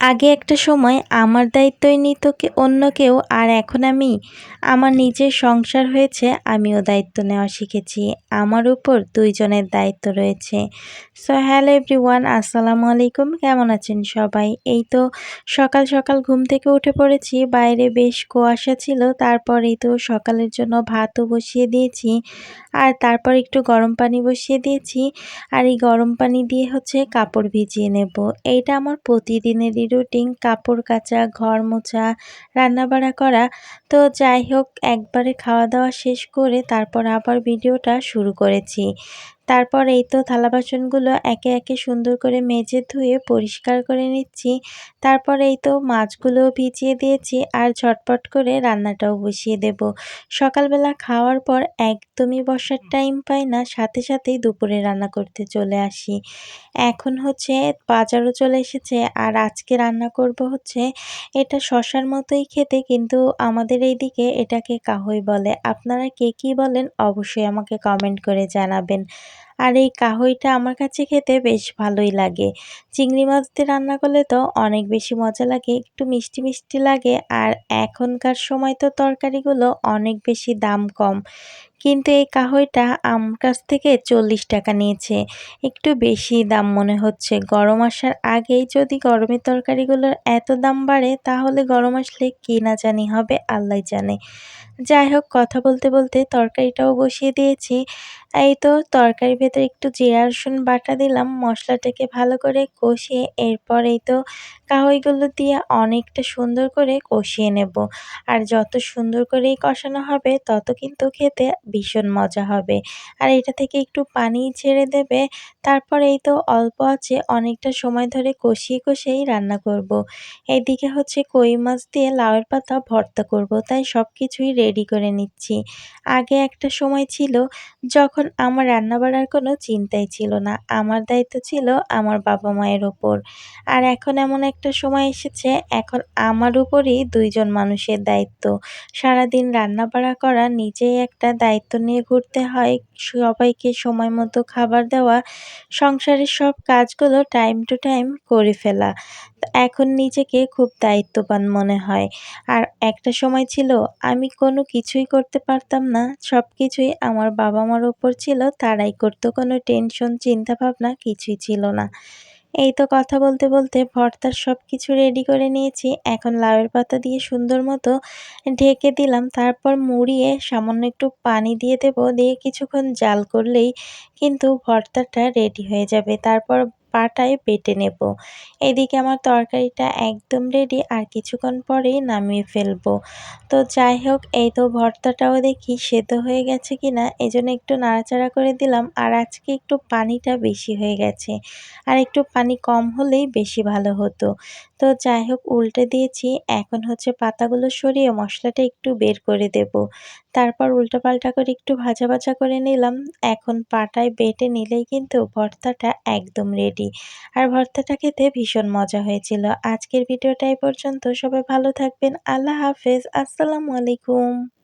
আগে একটা সময় আমার দায়িত্বই নিত কে অন্য কেউ, আর এখন আমি। আমার নিজের সংসার হয়েছে, আমিও দায়িত্ব নেওয়া শিখেছি। আমার উপর দুইজনের দায়িত্ব রয়েছে। সো হ্যালো এভরিওয়ান আসসালামু আলাইকুম, কেমন আছেন সবাই? এই তো সকাল সকাল ঘুম থেকে উঠে পড়েছি, বাইরে বেশ কুয়াশা ছিল তারপরেই তো সকালের জন্য ভাতও বসিয়ে দিয়েছি, আর তারপর একটু গরম পানি বসিয়ে দিয়েছি, আর এই গরম পানি দিয়ে হচ্ছে কাপড় ভিজিয়ে নেব। এইটা আমার প্রতিদিনেরই রুটিন কাপড় কাচা, ঘর মোছা, রান্নাবাড়া করা। তো যাই হোক, একবারে খাওয়া দাওয়া শেষ করে তারপর আবার ভিডিওটা শুরু করেছি। তারপর এই তো থালা বাসনগুলো একে একে সুন্দর করে মেজে ধুয়ে পরিষ্কার করে নিচ্ছি। তারপর এই তো মাছগুলো ভিজিয়ে দিয়েছি আর ঝটপট করে রান্নাটাও বসিয়ে দেব। সকালবেলা খাওয়ার পর একদমই বসার টাইম পাই না, সাথে সাথেই দুপুরে রান্না করতে চলে আসি। এখন হচ্ছে বাজারও চলে এসেছে আর আজকে রান্না করব হচ্ছে এটা শশার মতোই খেতে কিন্তু আমাদের এই দিকে এটাকে কাহই বলে। আপনারা কে কী বলেন অবশ্যই আমাকে কমেন্ট করে জানাবেন। আর এই কাহইটা আমার কাছে খেতে বেশ ভালোই লাগে। চিংড়ি মাছ দিয়ে রান্না করলে তো অনেক বেশি মজা লাগে, একটু মিষ্টি মিষ্টি লাগে আর এখনকার সময় তো তরকারিগুলো অনেক বেশি দাম কম। কিন্তু এই কাহইটা আমার কাছ থেকে চল্লিশ টাকা নিয়েছে, একটু বেশি দাম মনে হচ্ছে। গরম আসার আগেই যদি গরমের তরকারিগুলোর এত দাম বাড়ে, তাহলে গরম আসলে কী না জানি হবে আল্লাহ জানে। যাই হোক, কথা বলতে বলতে তরকারিটাও বসিয়ে দিয়েছি। এই তো তরকারির ভেতরে একটু জিরা রসুন বাটা দিলাম, মশলাটাকে ভালো করে কষিয়ে এরপর এই তো কাহইগুলো দিয়ে অনেকটা সুন্দর করে কষিয়ে নেব। আর যত সুন্দর করেই কষানো হবে, তত কিন্তু খেতে ভীষণ মজা হবে। আর এটা থেকে একটু পানি ছেড়ে দেবে তারপর এই তো অল্প আছে, অনেকটা সময় ধরে কষিয়ে কষিয়েই রান্না করব। এইদিকে হচ্ছে কই মাছ দিয়ে লাউয়ের পাতা ভর্তা করব, তাই সব কিছুই রেডি করে নিচ্ছি। আগে একটা সময় ছিল, যখন আমার রান্না বাড়ার কোনো চিন্তাই ছিল না। আমার দায়িত্ব ছিল আমার বাবা মায়ের ওপর। আর এখন এমন একটা সময় এসেছে, এখন আমার উপরই দুইজন মানুষের দায়িত্ব। সারাদিন রান্না বাড়া করা, নিজেই একটা দায়িত্ব নিয়ে ঘুরতে হয়, সবাইকে সময় মতো খাবার দেওয়া, সংসারের সব কাজগুলো টাইম টু টাইম করে ফেলা। এখন নিজেকে খুব দায়িত্ববান মনে হয়। আর একটা সময় ছিল, আমি কোনো কিছুই করতে পারতাম না সব কিছুই আমার বাবা মার ওপর ছিল, তারাই করতো। কোনো টেনশন চিন্তা ভাবনা কিছুই ছিল না। এই তো কথা বলতে বলতে ভর্তার সব কিছু রেডি করে নিয়েছি। এখন লাউয়ের পাতা দিয়ে সুন্দর মতো ঢেকে দিলাম। তারপর মুড়িয়ে সামান্য একটু পানি দিয়ে দেব। দিয়ে কিছুক্ষণ জাল করলেই কিন্তু ভর্তাটা রেডি হয়ে যাবে। তারপর পাটায় বেটে নেব। এদিকে আমার তরকারিটা একদম রেডি আর কিছুক্ষণ পরেই নামিয়ে ফেলব। তো যাই হোক, এই তো ভর্তাটাও দেখি সেদ্ধ হয়ে গেছে কিনা এই জন্য একটু নাড়াচাড়া করে দিলাম, আর আজকে একটু পানিটা বেশি হয়ে গেছে। আর একটু পানি কম হলেই বেশি ভালো হতো। তো যাই হোক, উল্টে দিয়েছি, এখন হচ্ছে পাতাগুলো সরিয়ে মশলাটা একটু বের করে দেব। তারপর উল্টোপাল্টা করে একটু ভাজা ভাজা করে নিলাম। এখন পাটায় বেটে নিলেই কিন্তু ভর্তাটা একদম রেডি আর ভর্তাটা খেতে ভীষণ মজা হয়েছিল। আজকের ভিডিওটা এই পর্যন্ত। সবাই ভালো থাকবেন। আল্লাহ হাফেজ। আসসালামু আলাইকুম।